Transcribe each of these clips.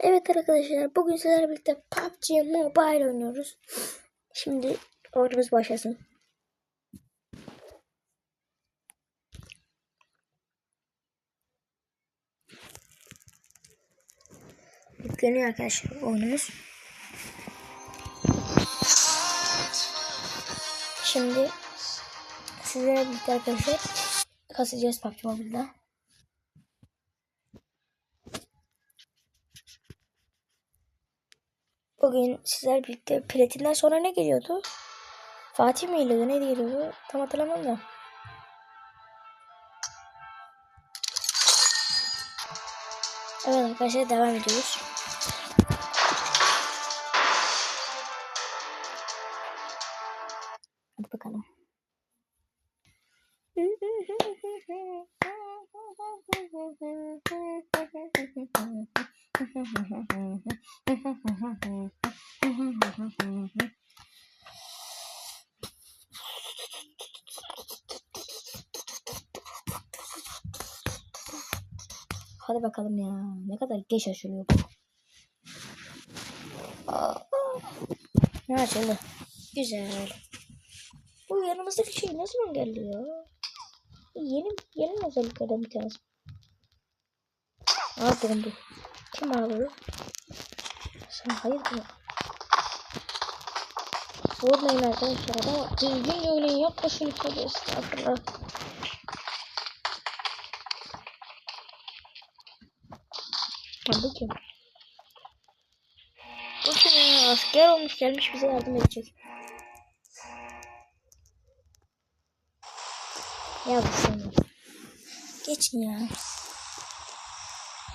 Evet arkadaşlar bugün sizlerle birlikte PUBG Mobile oynuyoruz. Şimdi oyunumuz başlasın. Yükleniyor arkadaşlar oyunumuz. Şimdi sizlerle birlikte arkadaşlar kasacağız PUBG Mobile'da. Bugün sizler birlikte platinden sonra ne geliyordu? Fatih mi geliyordu? Ne geliyordu? Tam hatırlamam da. Evet arkadaşlar devam ediyoruz. Hadi bakalım ya. Ne kadar geç açılıyor bu. Ne açıldı? Güzel. Bu yanımızdaki şey ne zaman geldi ya? Yeni yeni özelliklerden bir tanesi. Aa bomba. Kim ağlıyor? Sen hayırdır? Vurmayın arkadaşlar ama düzgünce oynayın yapmasın tabi estağfurullah. Bu kim? Bu kim? Asker olmuş gelmiş bize yardım edecek. Ya bu seni. Geçin ya.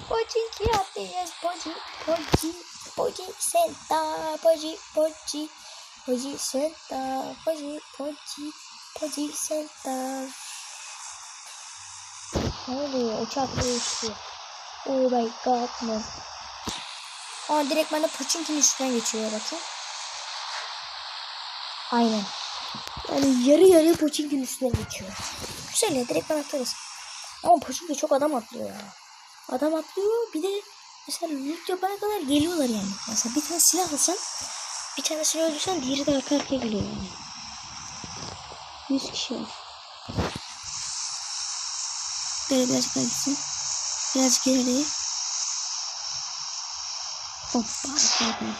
Poci yapacağız. Poci, poci, poci, senta, poci, poci, poci, senta, poci, poci, poci, senta. Ne oluyor? Uçak değişti. Oh my god no. Aa direkt bana Pochinki'nin üstünden geçiyor bakın. Aynen. Yani yarı yarı Pochinki'nin üstüne geçiyor. Güzel ya direkt ben atlarız. Ama Pochinki çok adam atlıyor ya. Adam atlıyor bir de mesela loot yapana kadar geliyorlar yani. Mesela bir tane silah alsan bir tanesini öldürsen diğeri de arka arkaya geliyor yani. 100 kişi var. Böyle birazcık daha gitsin. Biraz geriye. Hoppa. Atlıyoruz.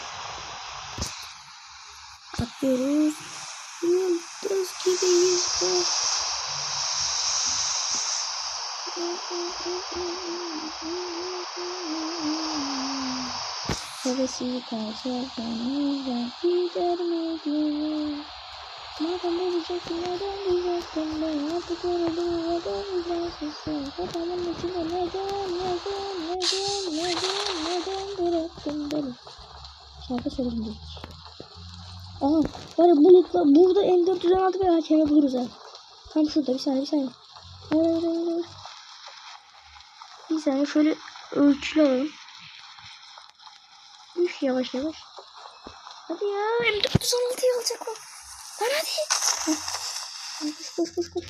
Atlıyoruz. Yıldız gibiyiz. Hevesi kaçırdanızdan gidermedi. Madem olacaktın neden diyecektin ben artık yoruldum neden diyeceksin kafamın içinde neden neden neden neden neden bıraktın beni? Şarkı söyledim dedik Aha var ya bulutla burada M416 ve AKM buluruz ha. Tam şurada bir saniye bir saniye. Hayır hayır hayır hayır Bir saniye şöyle ölçülü alalım Üf yavaş yavaş. Hadi ya M416'yı alacak o Lan hadi. Koş koş koş koş.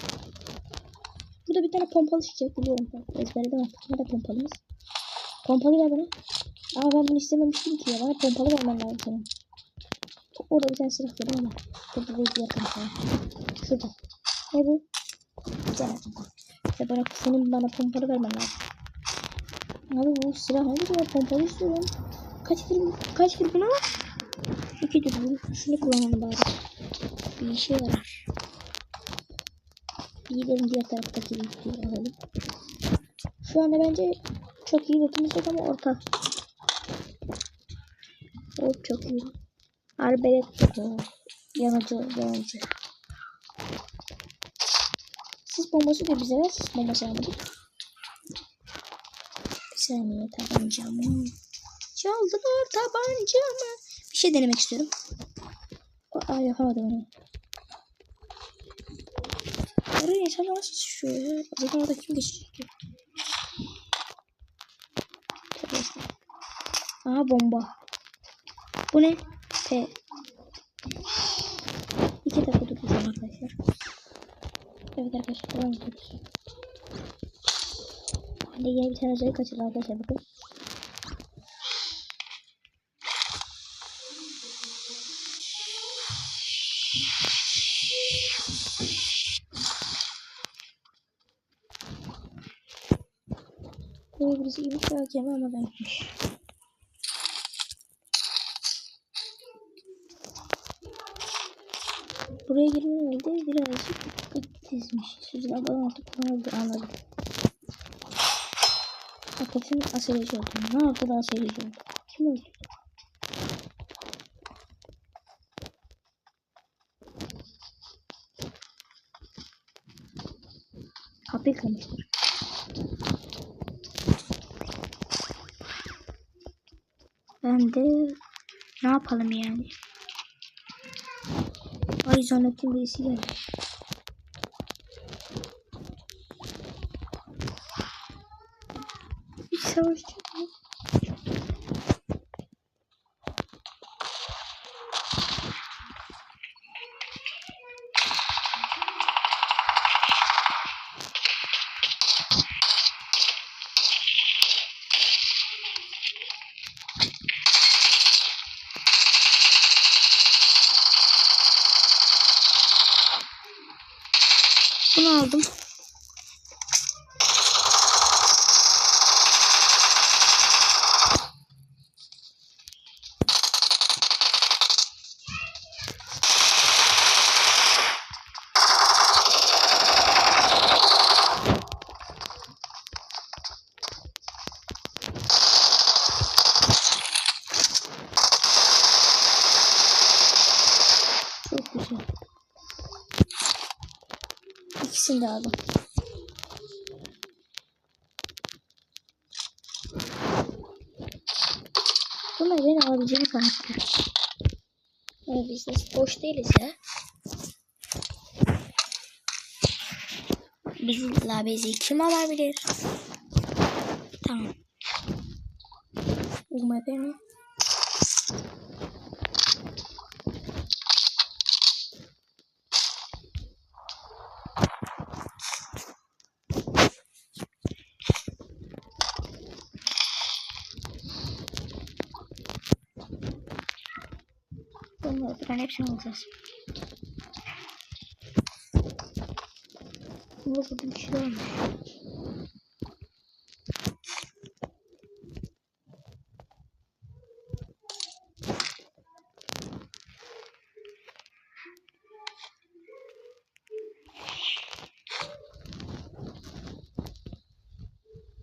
Burada bir tane pompalı çıkacak biliyorum. Ezberledim artık. Nerede pompalımız? Pompalı ver bana. Aa ben bunu istememiştim ki ya. Bana pompalı vermen lazım senin. Orada bir tane silah var ama. Burada bir diğer pompalı. Şurada. Ne bu? Güzel. İşte bana, senin bana pompalı vermen lazım. Abi bu silah hangi silah pompalı istiyorum. Kaç kill, kaç kill buna? İki kill. Şunu kullanalım bari bir işe yarar. Gidelim diğer taraftaki videoyu alalım. Şu anda bence çok iyi lootumuz ama orta. Hop çok iyi. Arbelet. Yanıcı, yanıcı. Sis bombası da bize ver. Sis bombası almadık. Bir saniye tabancamı. Çaldılar tabancamı. Bir şey denemek istiyorum. Aa yapamadım onu. Oraya insanlar nasıl düşüyor ya? Acaba orada kim geçecek ki? Aha bomba. Bu ne? P. İki dakika duracağım. arkadaşlar. Evet arkadaşlar. Hadi yine bir tane özellik kaçırdı arkadaşlar bakın. Girmiş ve hakemi ama ben gitmiş. Buraya girmemeli birazcık dizmiş. Sözün abadan artık kullanıldı anladım. Hakikaten aceleci oldum. Ne yaptı da aceleci oldu? Kim öldürdü? Kapıyı kırmışlar. Ben de ne yapalım yani? Ay zannettim birisi geldi. Bir savaşçı Aldım. Bunlar beni alabileceğini zannettim. Ama biz de boş değiliz ya. Biz labezi kim alabilir? Tamam. UMP? Ben hepsini alacağız. Burada bir şey olmuş.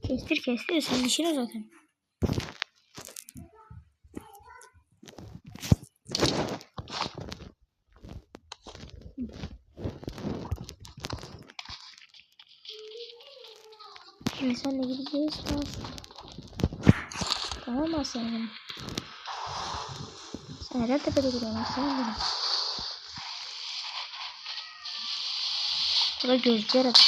Kestir kestir sen işin o zaten. Şimdi senle gideceğiz. Tamam. Tamam mı senin? Sen neden tepede duruyorsun? Sen benim. Bu da gözcü aradı.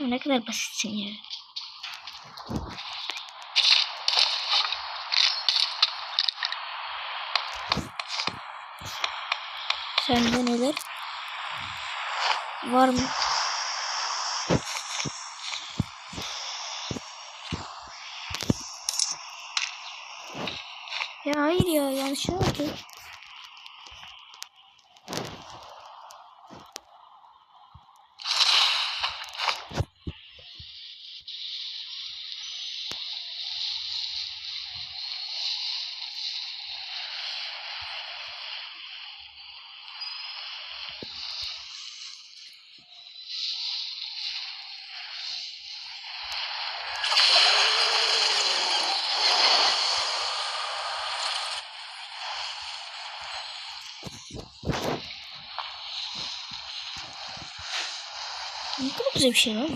Ne kadar basitsin ya. Sende neler var mı? Ya hayır ya yanlış oldu. Ne kadar güzel bir şey lan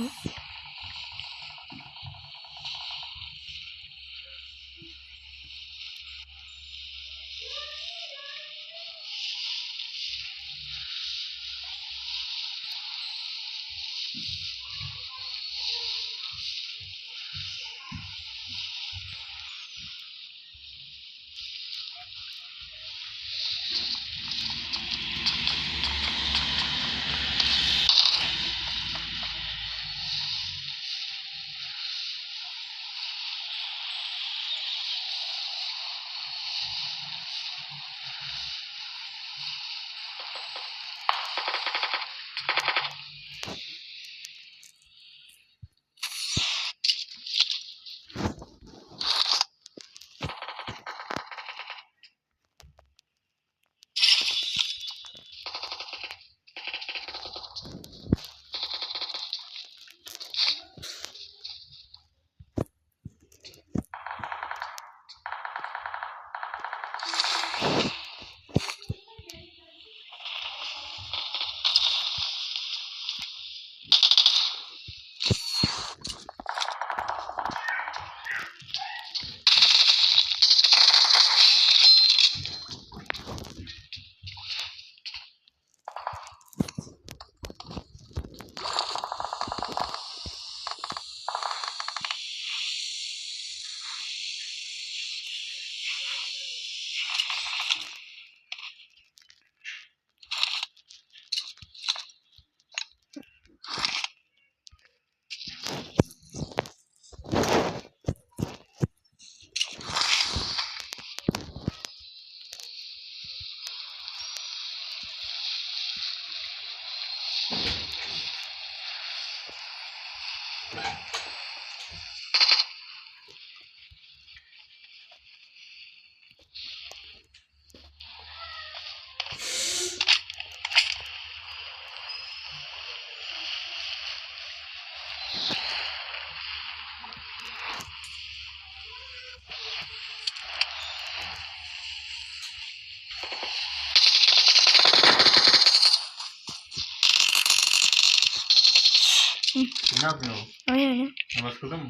Bu. Ne yapıyorsun? Aynen öyle. Namaz kıldın mı?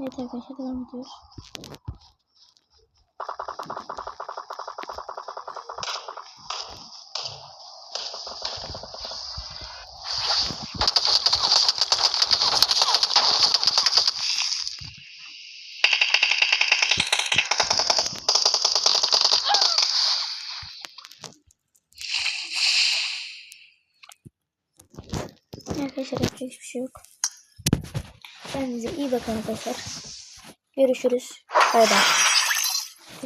Evet arkadaşlar devam ediyoruz. Şey yok. Kendinize iyi bakın arkadaşlar. Görüşürüz. Bay bay.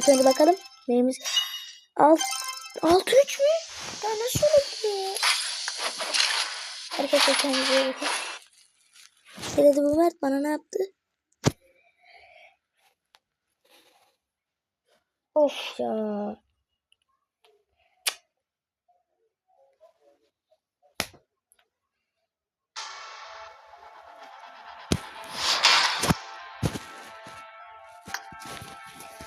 Önce bakalım. Neyimiz? Alt, altı üç mü? Ya nasıl olabiliyor? Arkadaşlar kendinize iyi bakın. Dedi bu Mert? Bana ne yaptı? Of ya.